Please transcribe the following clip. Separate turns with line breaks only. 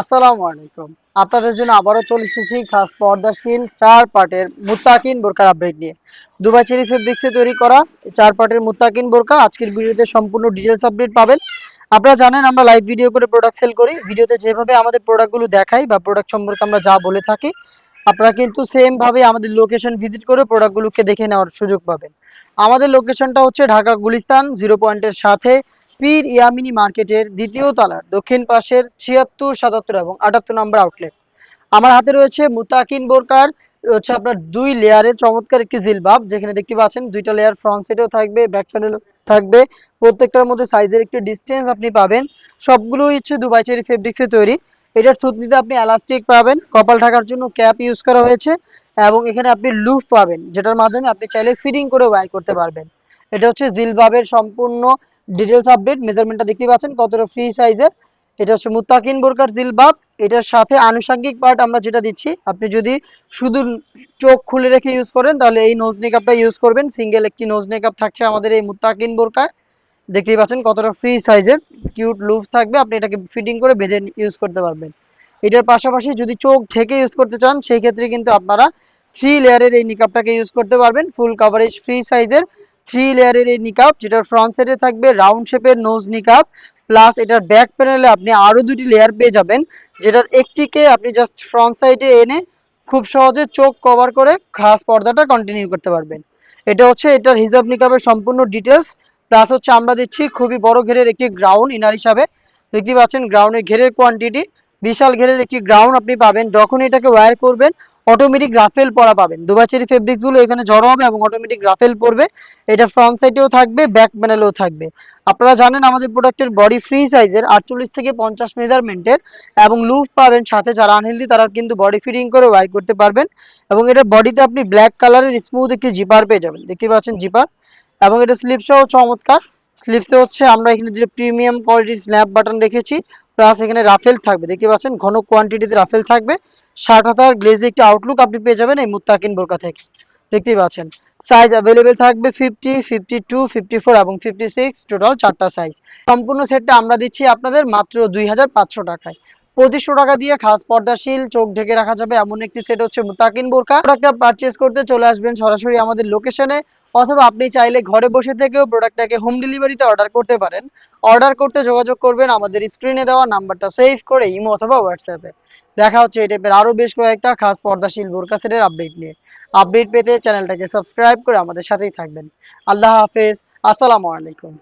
আসসালামু আলাইকুম। আপনাদের জন্য আবারও চলে খাস পর্দাশীল চার পার্টের মুত্তাকিন বোরকার আপডেট নিয়ে। দুবাই চেরি ফেব্রিক্সে তৈরি করা চার পার্টের মুত্তাকিন বোরকা আজকের ভিডিওতে সম্পূর্ণ ডিটেলস আপডেট পাবেন। আপনারা জানেন, আমরা লাইভ ভিডিও করে প্রোডাক্ট সেল করি। ভিডিওতে যেভাবে আমাদের প্রোডাক্টগুলো দেখাই বা প্রোডাক্ট সম্পর্কে আমরা যা বলে থাকি, আপনারা কিন্তু সেম ভাবে আমাদের লোকেশন ভিজিট করে প্রোডাক্টগুলোকে দেখে নেওয়ার সুযোগ পাবেন। আমাদের লোকেশনটা হচ্ছে ঢাকা গুলিস্তান জিরো পয়েন্টের সাথে পীর ইয়ামিনী মার্কেটের দ্বিতীয় তলার দক্ষিণ পাশের ছিয়াত্তর, সাতাত্তর এবং আটাত্তর নম্বর আউটলেট আমার হাতে রয়েছে মুতাকিন বোরকার হচ্ছে আপনার দুই লেয়ারের চমৎকার একটি জিলবাব, যেখানে দেখতে পাচ্ছেন দুইটা লেয়ার ফ্রন্ট সাইডেও থাকবে ব্যাক প্যানেলও থাকবে। প্রত্যেকটার মধ্যে সাইজের একটি ডিস্টেন্স আপনি পাবেন। সবগুলোই হচ্ছে দুবাই চেরি ফেব্রিক্সে তৈরি। এটার থুতনিতে আপনি এলাস্টিক পাবেন, কপাল ঢাকার জন্য ক্যাপ ইউজ করা হয়েছে এবং এখানে আপনি লুফ পাবেন, যেটার মাধ্যমে আপনি চাইলে ফিটিং করে ওয়াই করতে পারবেন। এটা হচ্ছে জিলবাবের সম্পূর্ণ ডিটেলস আপডেট মেজারমেন্টটা দেখতে পাচ্ছেন, কতটা ফ্রি সাইজের এটা হচ্ছে মুত্তাকিন বোরকার জিলবাব। এটার সাথে আনুষঙ্গিক পার্ট আমরা যেটা দিচ্ছি, আপনি যদি শুধু চোখ খুলে রেখে ইউজ করেন, তাহলে এই নোজ মেকআপটা ইউজ করবেন। সিঙ্গেল একটি নোজ মেকআপ থাকছে আমাদের এই মুত্তাকিন বোরকায়। দেখতেই পাচ্ছেন কতটা ফ্রি সাইজের কিউট লুপ থাকবে, আপনি এটাকে ফিটিং করে বেঁধে ইউজ করতে পারবেন। এটার পাশাপাশি যদি চোখ ঢেকে ইউজ করতে চান, সেই ক্ষেত্রে কিন্তু আপনারা থ্রি লেয়ারের এই নিকাপটাকে ইউজ করতে পারবেন। ফুল কাভারেজ ফ্রি সাইজের থ্রি লেয়ারের এই নিকাপ যেটার ফ্রন্ট সাইডে থাকবে রাউন্ড শেপের নোজ নিকাপ প্লাস এটার ব্যাক প্যানেলে আপনি আরও দুটি লেয়ার পেয়ে যাবেন, যেটার একটিকে আপনি জাস্ট ফ্রন্ট সাইডে এনে খুব সহজে চোখ কভার করে খাস পর্দাটা কন্টিনিউ করতে পারবেন। এটা হচ্ছে এটার হিজাব নিকাবের সম্পূর্ণ ডিটেলস প্লাস হচ্ছে আমরা দিচ্ছি খুবই বড় ঘেরের একটি গ্রাউন্ড ইনার হিসাবে। দেখতে পাচ্ছেন গ্রাউন্ডের ঘেরের কোয়ান্টিটি বিশাল ঘেরের একটি গ্রাউন্ড আপনি পাবেন যখন এটাকে ওয়্যার করবেন অটোমেটিক রাফেল পরা পাবেন। দুবাচেরি ফেব্রিক্সগুলো এখানে জড়ো হবে এবং অটোমেটিক রাফেল পড়বে এটা ফ্রন্ট সাইডেও থাকবে ব্যাক প্যানেলেও থাকবে। আপনারা জানেন আমাদের প্রোডাক্টের বডি ফ্রি সাইজের আটচল্লিশ থেকে পঞ্চাশ মেজারমেন্টের এবং লুপ পাবেন সাথে। যারা আনহেলদি তারা কিন্তু বডি ফিটিং করে ওয়াই করতে পারবেন। এবং এটা বডিতে আপনি ব্ল্যাক কালারের স্মুথ একটি জিপার পেয়ে যাবেন। দেখতে পাচ্ছেন জিপার এবং এটা স্লিপসও চমৎকার। স্লিপসে হচ্ছে আমরা এখানে যে প্রিমিয়াম কোয়ালিটির স্ন্যাপ বাটন রেখেছি প্লাস এখানে রাফেল থাকবে। দেখতে পাচ্ছেন, ঘন কোয়ান্টিটিতে রাফেল থাকবে। ষাট হাজার গ্লেজে একটি আউটলুক আপনি পেয়ে যাবেন এই মুত্তাকিন বোরকা থেকে। দেখতেই পাচ্ছেন। সাইজ অ্যাভেলেবেল থাকবে fifty fifty two fifty four এবং ফিফটি সিক্স টোটাল চারটা সাইজ সম্পূর্ণ সেটটা আমরা দিচ্ছি আপনাদের মাত্র দুই হাজার পাঁচশো টাকায়। পঁচিশশো টাকা দিয়ে খাস, পর্দাশীল, চোখ ঢেকে রাখা যাবে এমন একটি সেট হচ্ছে মুতাকিন বোরকা প্রোডাক্টটা পারচেস করতে চলে আসবেন সরাসরি আমাদের লোকেশনে অথবা আপনি চাইলে ঘরে বসে থেকেও প্রোডাক্টটাকে হোম ডেলিভারিতে অর্ডার করতে পারেন। অর্ডার করতে যোগাযোগ করবেন আমাদের স্ক্রিনে দেওয়া নাম্বারটা সেভ করে ইমো অথবা হোয়াটসঅ্যাপে দেখা হচ্ছে এই টাইপের আরও বেশ কয়েকটা খাস, পর্দাশীল বোরকা সেটের আপডেট নিয়ে। আপডেট পেতে চ্যানেলটাকে সাবস্ক্রাইব করে আমাদের সাথেই থাকবেন। আল্লাহ হাফেজ, আসসালামু আলাইকুম।